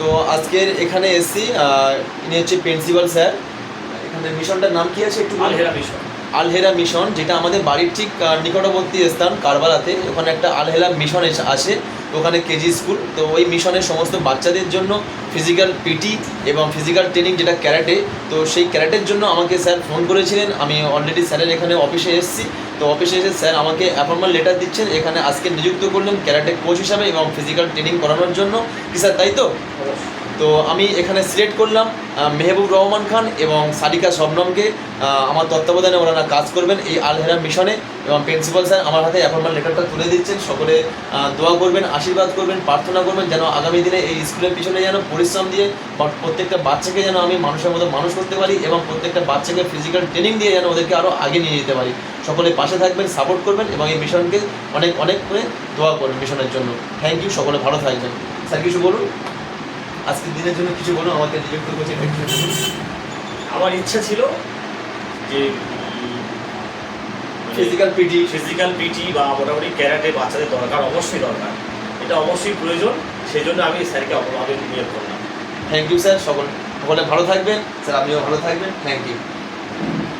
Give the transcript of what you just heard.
তো আজকের এখানে এসছি ইনি হচ্ছে প্রিন্সিপাল স্যার এখানে মিশনটার নাম কি আছে একটু? আলহেরা মিশন আলহেরা মিশন, যেটা আমাদের বাড়ির ঠিক নিকটবর্তী স্থান, কারবালাতে। ওখানে একটা আলহেরা মিশন আছে ওখানে কেজি স্কুল। তো ওই মিশনের সমস্ত বাচ্চাদের জন্য ফিজিক্যাল পিটি এবং ফিজিক্যাল ট্রেনিং যেটা ক্যারাটে, তো সেই ক্যারাটের জন্য আমাকে স্যার ফোন করেছিলেন। আমি অলরেডি স্যারের এখানে অফিসে এসেছি। তো অফিসে এসে স্যার আমাকে অ্যাপয়েন্টমেন্ট লেটার দিচ্ছেন। এখানে আজকে নিযুক্ত করলেন ক্যারাটে কোচ হিসাবে এবং ফিজিক্যাল ট্রেনিং করানোর জন্য। কি স্যার, তাই তো? তো আমি এখানে সিলেক্ট করলাম মেহবুব রহমান খান এবং সারিকা শবনমকে। আমার তত্ত্বাবধানে ওনারা কাজ করবেন এই আলহেরা মিশনে এবং প্রিন্সিপাল স্যার আমার হাতে অ্যাপয়েন্টমেন্ট লেটারটা তুলে দিচ্ছেন। সকলে দোয়া করবেন, আশীর্বাদ করবেন, প্রার্থনা করবেন যেন আগামী দিনে এই স্কুলের পিছনে যেন পরিশ্রম দিয়ে প্রত্যেকটা বাচ্চাকে যেন আমি মানুষের মতো মানুষ করতে পারি এবং প্রত্যেকটা বাচ্চাকে ফিজিক্যাল ট্রেনিং দিয়ে যেন ওদেরকে আরও আগে নিয়ে যেতে পারি। সকলে পাশে থাকবেন সাপোর্ট করবেন এবং এই মিশনকে অনেক অনেক করে দোয়া করবেন মিশনের জন্য। থ্যাংক ইউ সকলে ভালো থাকবেন। স্যার, কিছু বলুন? আজকের দিনের জন্য কিছু বলো আমাকে রিজেক্ট করছে আমার ইচ্ছা ছিল যে ফিজিক্যাল পিটি ফিজিক্যাল পিটি বা মোটামুটি ক্যারাটে বাচ্চাদের দরকার অবশ্যই দরকার। এটা অবশ্যই প্রয়োজন সেই জন্য আমি স্যারকে অপভাবে নিয়োগ করলাম থ্যাংক ইউ স্যার সকল সকলে ভালো থাকবেন স্যার আপনিও ভালো থাকবেন থ্যাংক ইউ